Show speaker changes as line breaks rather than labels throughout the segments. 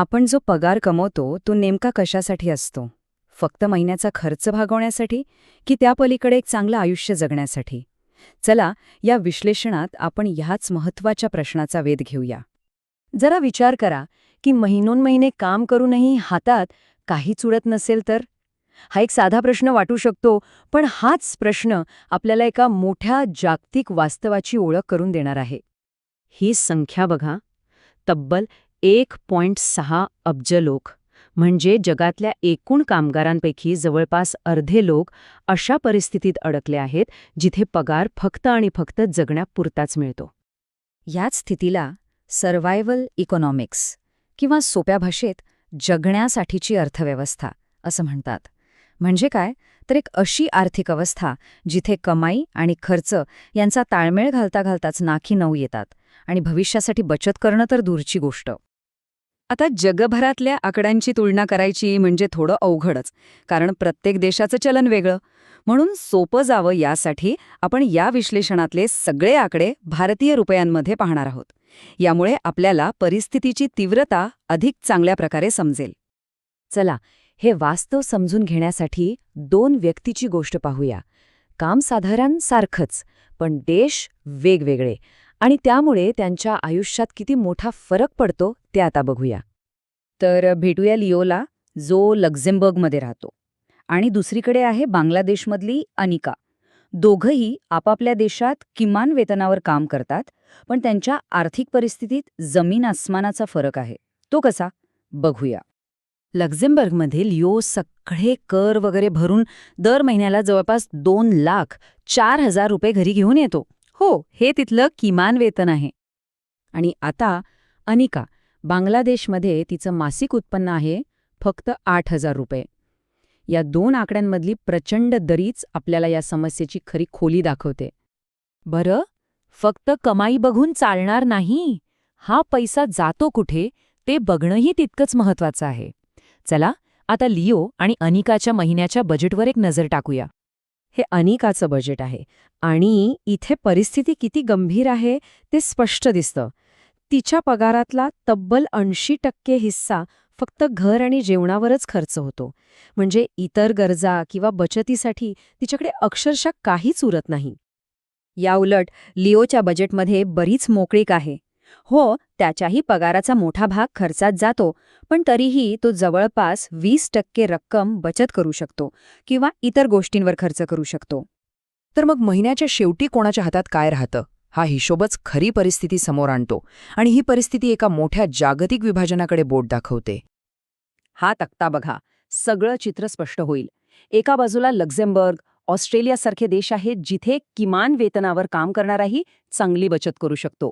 आपण जो पगार कमवतो तो नेमका कशासाठी असतो? फक्त महिन्याचा खर्च भागवण्यासाठी की त्या पलीकडे एक चांगलं आयुष्य जगण्यासाठी? चला या विश्लेषणात आपण ह्याच महत्त्वाच्या प्रश्नाचा वेध घेऊया. जरा विचार करा की महिनोन महिने काम करूनही हातात काहीच उडत नसेल तर? हा एक साधा प्रश्न वाटू शकतो पण हाच प्रश्न आपल्याला एका मोठ्या जागतिक वास्तवाची ओळख करून देणार आहे. ही संख्या बघा. तब्बल एक पॉइंट सहा अब्ज लोक म्हणजे जगातल्या एकूण कामगारांपैकी जवळपास अर्धे लोक अशा परिस्थितीत अडकले आहेत जिथे पगार फक्त आणि फक्त जगण्यापुरताच मिळतो. याच स्थितीला सर्व्हायव्हल इकॉनॉमिक्स किंवा सोप्या भाषेत जगण्यासाठीची अर्थव्यवस्था असं म्हणतात. म्हणजे काय? तर एक अशी आर्थिक अवस्था जिथे कमाई आणि खर्च यांचा ताळमेळ घालता घालताच नाकी नऊ येतात आणि भविष्यासाठी बचत करणं तर दूरची गोष्ट. आता जगभरातल्या आकड्यांची तुलना करायची म्हणजे थोडं अवघडच कारण प्रत्येक देशाचं चलन वेगळं. म्हणून सोपं जावं यासाठी आपण या विश्लेषणातले सगळे आकडे भारतीय रुपयांमध्ये पाहणार आहोत. यामुळे आपल्याला परिस्थितीची तीव्रता अधिक चांगल्या प्रकारे समजेल. चला हे वास्तव समजून घेण्यासाठी दोन व्यक्तीची गोष्ट पाहूया. काम साधारण सारखंच पण देश वेगवेगळे. आणि त्यामुळे त्यांच्या आयुष्यात किती मोठा फरक पडतो ते आता बघूया. तर भेटूया लिओला जो लक्झेंबर्गमध्ये राहतो. आणि दुसरीकडे आहे बांगलादेशमधली अनिका. दोघंही आपापल्या देशात किमान वेतनावर काम करतात पण त्यांच्या आर्थिक परिस्थितीत जमीन आसमानाचा फरक आहे. तो कसा? बघूया. लक्झेंबर्गमध्ये लिओ सगळे कर वगैरे भरून दर महिन्याला जवळपास दोन लाख चार हजार रुपये घरी घेऊन येतो. हो हे तिथलं किमान वेतन आहे. आणि आता अनिका बांगलादेशमध्ये तिचं मासिक उत्पन्न आहे फक्त आठ हजार रुपये. या दोन आकड्यांमधली प्रचंड दरीच आपल्याला या समस्येची खरी खोली दाखवते. बरं फक्त कमाई बघून चालणार नाही? हा पैसा जातो कुठे ते बघणंही तितकंच महत्वाचं आहे. चला आता लिओ आणि अनिकाच्या महिन्याच्या बजेटवर एक नजर टाकूया. हे अनिकाचं बजेट आहे. आणि इथे परिस्थिती किती गंभीर आहे ते स्पष्ट दिसतं. तिच्या पगारातला तब्बल ऐंशी टक्के हिस्सा फक्त घर आणि जेवणावरच खर्च होतो. म्हणजे इतर गरजा किंवा बचतीसाठी तिच्याकडे अक्षरशः काहीच उरत नाही. याउलट लिओच्या बजेटमध्ये बरीच मोकळीक आहे. हो त्याच्याही पगाराचा मोठा भाग खर्चात जातो पण तरीही तो जवळपास वीस टक्के रक्कम बचत करू शकतो किंवा इतर गोष्टींवर खर्च करू शकतो.
तर मग महिन्याच्या शेवटी कोणाच्या हातात काय राहतं? हा हिशोबच खरी परिस्थिती समोर आणतो आणि ही परिस्थिती एका मोठ्या जागतिक विभाजनाकडे बोट दाखवते.
हा तक्ता बघा. सगळं चित्र स्पष्ट होईल. एका बाजूला लक्झेंबर्ग ऑस्ट्रेलियासारखे देश आहेत जिथे किमान वेतनावर काम करणाराही चांगली बचत करू शकतो.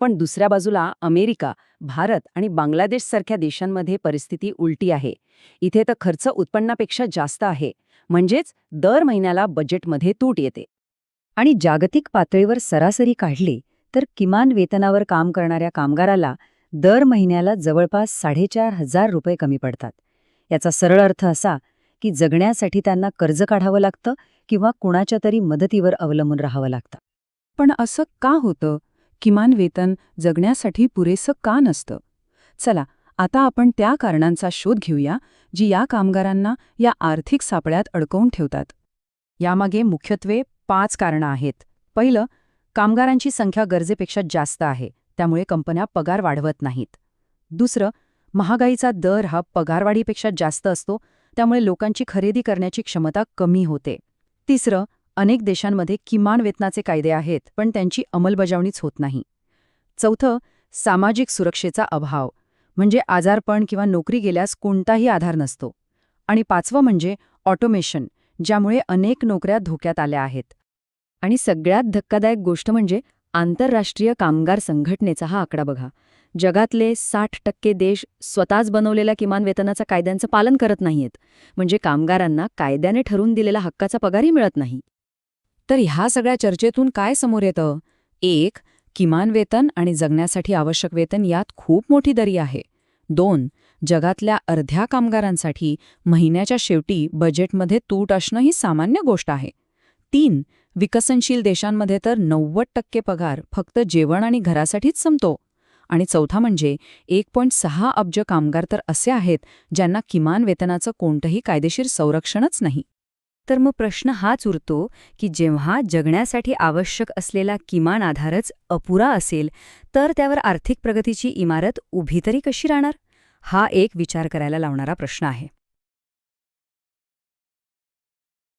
पण दुसऱ्या बाजूला अमेरिका भारत आणि बांगलादेशसारख्या देशांमध्ये परिस्थिती उलटी आहे. इथे तर खर्च उत्पन्नापेक्षा जास्त आहे. म्हणजेच दर महिन्याला बजेटमध्ये तूट येते. आणि जागतिक पातळीवर सरासरी काढली तर किमान वेतनावर काम करणाऱ्या कामगाराला दर महिन्याला जवळपास साडेचार हजार रुपये कमी पडतात. याचा सरळ अर्थ असा की जगण्यासाठी त्यांना कर्ज काढावं लागतं किंवा कुणाच्या तरी मदतीवर अवलंबून राहावं लागतं.
पण असं का होतं? किमान वेतन जगण्यासाठी पुरेसं का नसतं? चला आता आपण त्या कारणांचा शोध घेऊया जी या कामगारांना या आर्थिक सापळ्यात अडकवून ठेवतात. यामागे मुख्यत्वे पाच कारणं आहेत. पहिलं कामगारांची संख्या गरजेपेक्षा जास्त आहे त्यामुळे कंपन्या पगार वाढवत नाहीत. दुसरं महागाईचा दर हा पगारवाढीपेक्षा जास्त असतो त्यामुळे लोकांची खरेदी करण्याची क्षमता कमी होते. तिसरं अनेक देशांमध्ये किमान वेतनाचे कायदे आहेत पण त्यांची अंमलबजावणीच होत नाही. चौथं सामाजिक सुरक्षेचा अभाव म्हणजे आजारपण किंवा नोकरी गेल्यास कोणताही आधार नसतो. आणि पाचवं म्हणजे ऑटोमेशन ज्यामुळे अनेक नोकऱ्या धोक्यात आल्या आहेत. आणि सगळ्यात धक्कादायक गोष्ट म्हणजे आंतरराष्ट्रीय कामगार संघटनेचा हा आकडा बघा. जगातले साठ टक्के देश स्वतःच बनवलेल्या किमान वेतनाचा कायद्यांचं पालन करत नाहीयेत. म्हणजे कामगारांना कायद्याने ठरवून दिलेला हक्काचा पगारही मिळत नाही. तर ह्या सगळ्या चर्चेतून काय समोर येतं? एक किमान वेतन आणि जगण्यासाठी आवश्यक वेतन यात खूप मोठी दरी आहे. दोन जगातल्या अर्ध्या कामगारांसाठी महिन्याच्या शेवटी बजेटमध्ये तूट असणं ही सामान्य गोष्ट आहे. तीन विकसनशील देशांमध्ये तर नव्वद टक्के पगार फक्त जेवण आणि घरासाठीच संपतो. आणि चौथा म्हणजे एक पॉईंट सहा अब्ज कामगार तर असे आहेत ज्यांना किमान वेतनाचं कोणतंही कायदेशीर संरक्षणच नाही.
तर मग प्रश्न हाच उरतो की जेव्हा जगण्यासाठी आवश्यक असलेला किमान आधारच अपुरा असेल तर त्यावर आर्थिक प्रगतीची इमारत उभी तरी कशी राहणार? हा एक विचार करायला लावणारा प्रश्न आहे.